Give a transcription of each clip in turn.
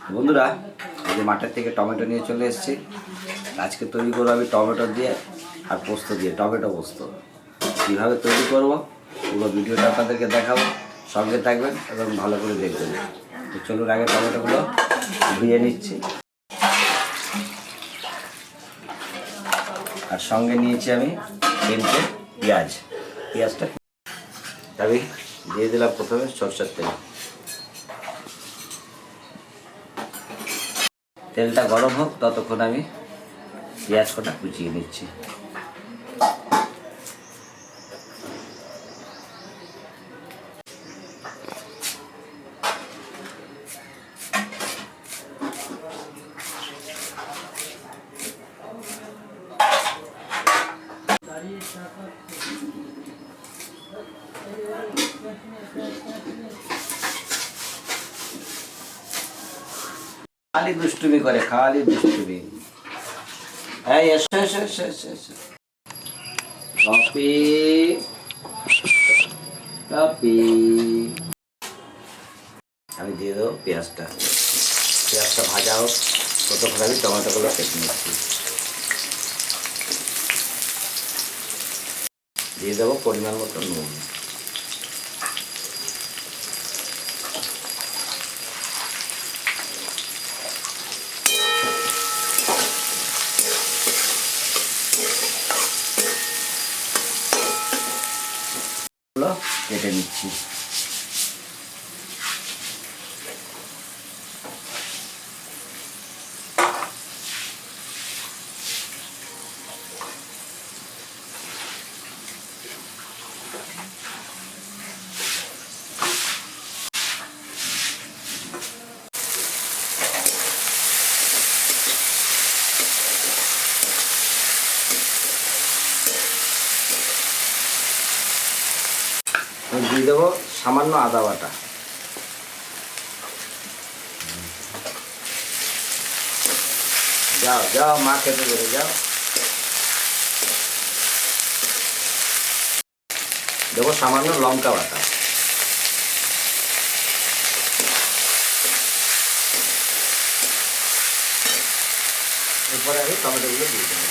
বন্ধুরা, এই যে মাঠের থেকে টমেটো নিয়ে চলে এসেছি। আজকে তৈরি করব আমি টমেটো দিয়ে আর পোস্ত দিয়ে, টমেটো পোস্ত। কীভাবে তৈরি করব পুরো ভিডিওটা আপনাদেরকে দেখাবো। সঙ্গে থাকবেন এবং ভালো করে দেখবেন। তো চলুন আগে টমেটোগুলো ধুয়ে নিচ্ছি। আর সঙ্গে নিয়েছি আমি তিনটে পেঁয়াজ। পেঁয়াজটা তবে দিয়ে দিলাম প্রথমে সরষের তেল। তেলটা গরম হোক ততক্ষণ আমি পেঁয়াজ কটা কুচিয়ে নিচ্ছি। খালি দুষ্টুমি করে, খালি দুষ্টুমি। এই, এসো এসো এসো এসো এসো। আমি দিয়ে দেবো পেঁয়াজটা। পেঁয়াজটা ভাজা হোক, ততক্ষণ আমি টমেটোগুলো কেটে নিচ্ছি। দিয়ে দেবো পরিমাণ মতো নুন। কেটে আমি দিয়ে দেবো সামান্য আদা বাটা। যাও যাও, মা খেতে দেবে যাও। দেবো সামান্য লঙ্কা বাটা। এরপরে আমি টমেটোগুলো দিয়ে দেবো।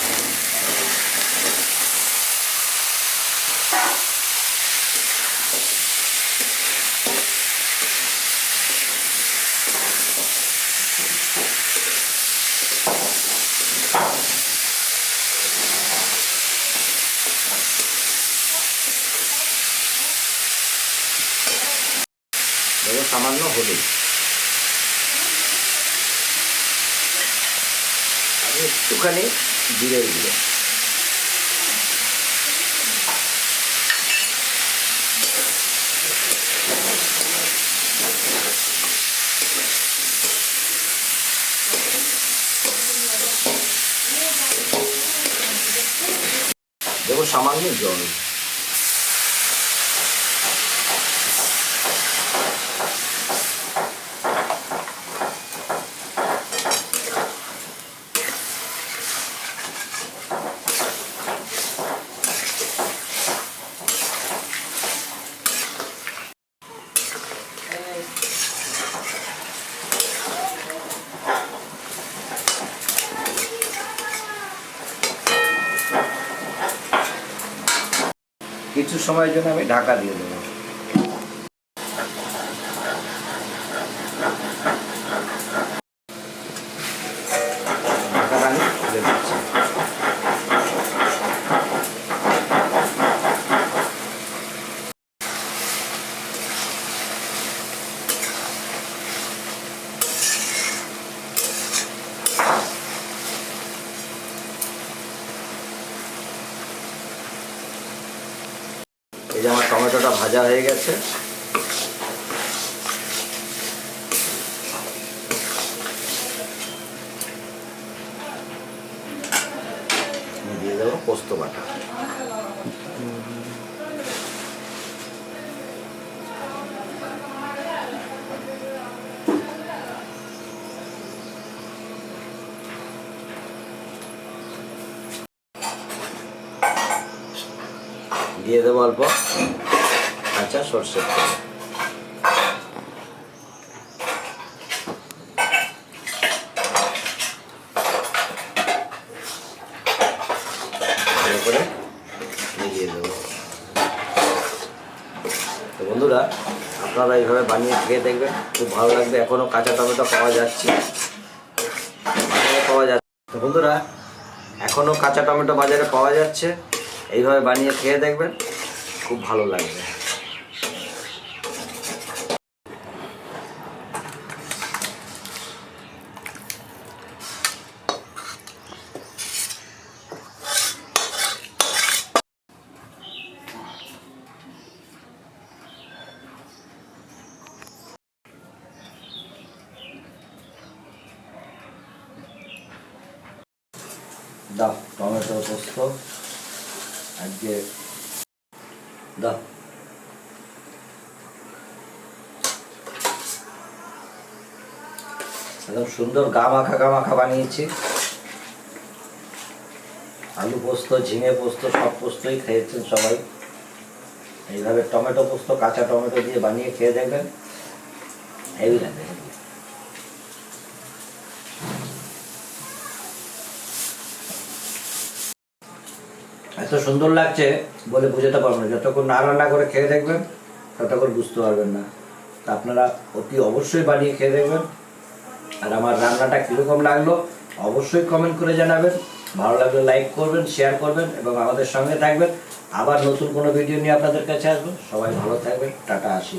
দেবো সামান্য হলুদ। আর একটুখানি জিরের গুঁড়ো সামান্য জল। কিছু সময়ের জন্য আমি ঢাকা দিয়ে দেবো ঢাকাটা আমি খুলে দিচ্ছি এই যে আমার টমেটোটা ভাজা হয়ে গেছে। দিয়ে দেবো পোস্ত বাটা। দিয়ে দেবো অল্প। আচ্ছা সর্ষের তেল। করে মিলিয়ে দেবো। তো বন্ধুরা, আপনারা এইভাবে বানিয়ে খেয়ে দেখবেন, খুব ভালো লাগবে। এখনও কাঁচা টমেটো পাওয়া যাচ্ছে। বাজারে পাওয়া যাচ্ছে। বন্ধুরা, এখনও কাঁচা টমেটো বাজারে পাওয়া যাচ্ছে। এইভাবে বানিয়ে খেয়ে দেখবেন খুব ভালো লাগবে। দাও টমেটো পোস্ত। আজকে দাও। একদম সুন্দর গা মাখা গা মাখা বানিয়েছি। আলু পোস্ত, ঝিঙে পোস্ত, সব পোস্তই খেয়েছেন সবাই। এইভাবে টমেটো পোস্ত, কাঁচা টমেটো দিয়ে বানিয়ে খেয়ে দেখবেন। হেভি লাগে এত সুন্দর লাগছে বলে বুঝাতে পারব না। যতক্ষণ না রান্না করে খেয়ে দেখবেন, ততক্ষণ বুঝতে পারবেন না। তা আপনারা অতি অবশ্যই বানিয়ে খেয়ে দেখবেন। আর আমার রান্নাটা কীরকম লাগল, অবশ্যই কমেন্ট করে জানাবেন। ভালো লাগলে লাইক করবেন শেয়ার করবেন এবং আমাদের সঙ্গে থাকবেন। আবার নতুন কোনো ভিডিও নিয়ে আপনাদের কাছে আসব। সবাই ভালো থাকবেন। টাটা, আসি।